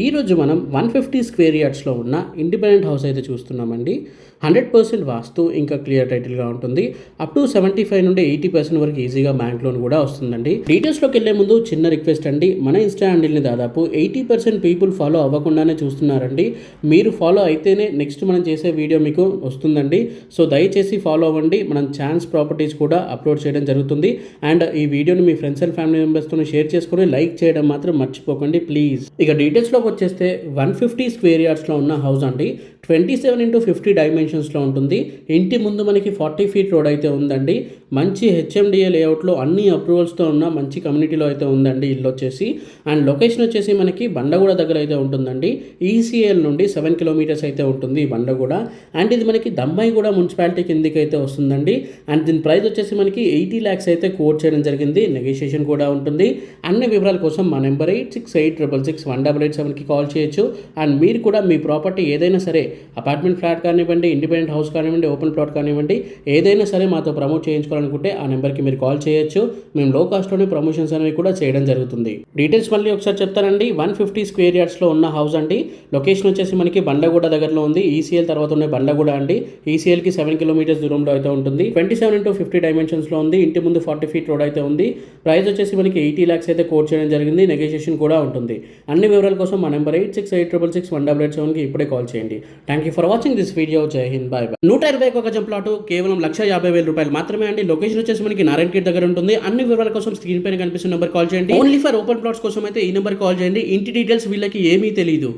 ఈరోజు మనం one fifty square యార్డ్స్లో ఉన్న ఇండిపెండెంట్ హౌస్ అయితే చూస్తున్నామండి. హండ్రెడ్ పర్సెంట్ వాస్తు ఇంకా క్లియర్ టైటిల్గా ఉంటుంది. అప్ టు సెవెంటీ ఫైవ్ నుండి ఎయిటీ పర్సెంట్ వరకు ఈజీగా బ్యాంక్ లోన్ కూడా వస్తుందండి. డీటెయిల్స్లోకి వెళ్ళే ముందు చిన్న రిక్వెస్ట్ అండి. మన ఇన్స్టా హ్యాండిల్ని దాదాపు ఎయిటీ పర్సెంట్ పీపుల్ ఫాలో అవ్వకుండానే చూస్తున్నారండి. మీరు ఫాలో అయితేనే నెక్స్ట్ మనం చేసే వీడియో మీకు వస్తుందండి. సో దయచేసి ఫాలో అవ్వండి. మనం ఛాన్స్ ప్రాపర్టీస్ కూడా అప్లోడ్ చేయడం జరుగుతుంది. అండ్ ఈ వీడియోని మీ ఫ్రెండ్స్ అండ్ ఫ్యామిలీ మెంబర్స్తో షేర్ చేసుకొని లైక్ చేయడం మాత్రం మర్చిపోకండి ప్లీజ్. ఇక డీటెయిల్స్లో డీటెయిల్స్లోకి వచ్చేస్తే వన్ ఫిఫ్టీ స్క్వేర్ యార్డ్స్లో ఉన్న హౌస్ అండి. ట్వంటీ సెవెన్ ఇంటూ ఫిఫ్టీ డైమెన్షన్స్లో ఉంటుంది. ఇంటి ముందు మనకి ఫార్టీ ఫీట్ రోడ్ అయితే ఉందండి. మంచి హెచ్ఎండిఏ లేఅవుట్లో అన్ని అప్రూవల్స్తో ఉన్న మంచి కమ్యూనిటీలో అయితే ఉందండి ఇల్లు వచ్చేసి. అండ్ లొకేషన్ వచ్చేసి మనకి బండగూడ దగ్గర అయితే ఉంటుందండి. ఈసీఎల్ నుండి సెవెన్ కిలోమీటర్స్ అయితే ఉంటుంది బండగూడ. అండ్ ఇది మనకి దమ్మాయిగూడ మున్సిపాలిటీ కిందికి అయితే వస్తుందండి. అండ్ దీని ప్రైస్ వచ్చేసి మనకి ఎయిటీ ల్యాక్స్ అయితే కోట్ చేయడం జరిగింది. నెగోషియేషన్ కూడా ఉంటుంది. అన్ని వివరాల కోసం మా number eight six eight triple six one double eight seven సెవెన్కి కాల్ చేయొచ్చు. అండ్ మీరు కూడా మీ ప్రాపర్టీ ఏదైనా సరే అపార్ట్మెంట్ ఫ్లాట్ కానివ్వండి ఇండిపెండెంట్ హౌస్ కానివ్వండి ఓపెన్ ప్లాట్ కానివ్వండి ఏదైనా సరే మాతో ప్రమోట్ చేయించుకోవాలనుకుంటే ఆ నెంబర్కి మీరు కాల్ చేయొచ్చు. మేము లో కాస్ట్లోనే ప్రమోషన్స్ అనేవి కూడా చేయడం జరుగుతుంది. డీటెయిల్స్ మళ్ళీ ఒకసారి చెప్తానండి. వన్ ఫిఫ్టీ స్క్వేర్ యార్డ్స్లో ఉన్న హౌస్ అండి. లొకేషన్ వచ్చేసి మనకి బండగూడ దగ్గరలో ఉంది. ఈసీఎల్ తర్వాత ఉన్న బండగూడ అండి. ఈసీఎల్కి సెవెన్ కిలోమీటర్స్ దూరంలో అయితే ఉంటుంది. ట్వంటీ సెవెన్ ఇంటూ ఫిఫ్టీ డైమెన్షన్స్లో ఉంది. ఇంటి ముందు ఫార్టీ ఫీట్ రోడ్ అయితే ఉంది. ప్రైస్ వచ్చేసి మనకి ఎయిటీ ల్యాక్స్ అయితే కోట్ చేయడం జరిగింది. నెగోషియేషన్ కూడా ఉంటుంది. అన్ని వివరాల కోసం మా number eight six eight triple six one double eight సెవెన్కి ఇప్పుడే కాల్ చేయండి. Thank you for watching this video Jai Hind bye bye నూట ఇరవై ఒక గజం ప్లాట్ కేవలం లక్ష యాభై వేల రూపాయలు మాత్రమే అండి. లొకేషన్ వచ్చేసి మనకి నారాయణ గేట్ దగ్గర ఉంటుంది. అన్ని వివరాల కోసం స్క్రీన్ పైన కనిపిస్తున్న నెంబర్ కాల్ చేయండి. ఓన్లీ ఫర్ ఓపెన్ ప్లాట్స్ కోసం అయితే ఈ నెంబర్ కాల్ చేయండి. ఇంటి డీటెయిల్స్ వీళ్ళకి ఏమీ తెలియదు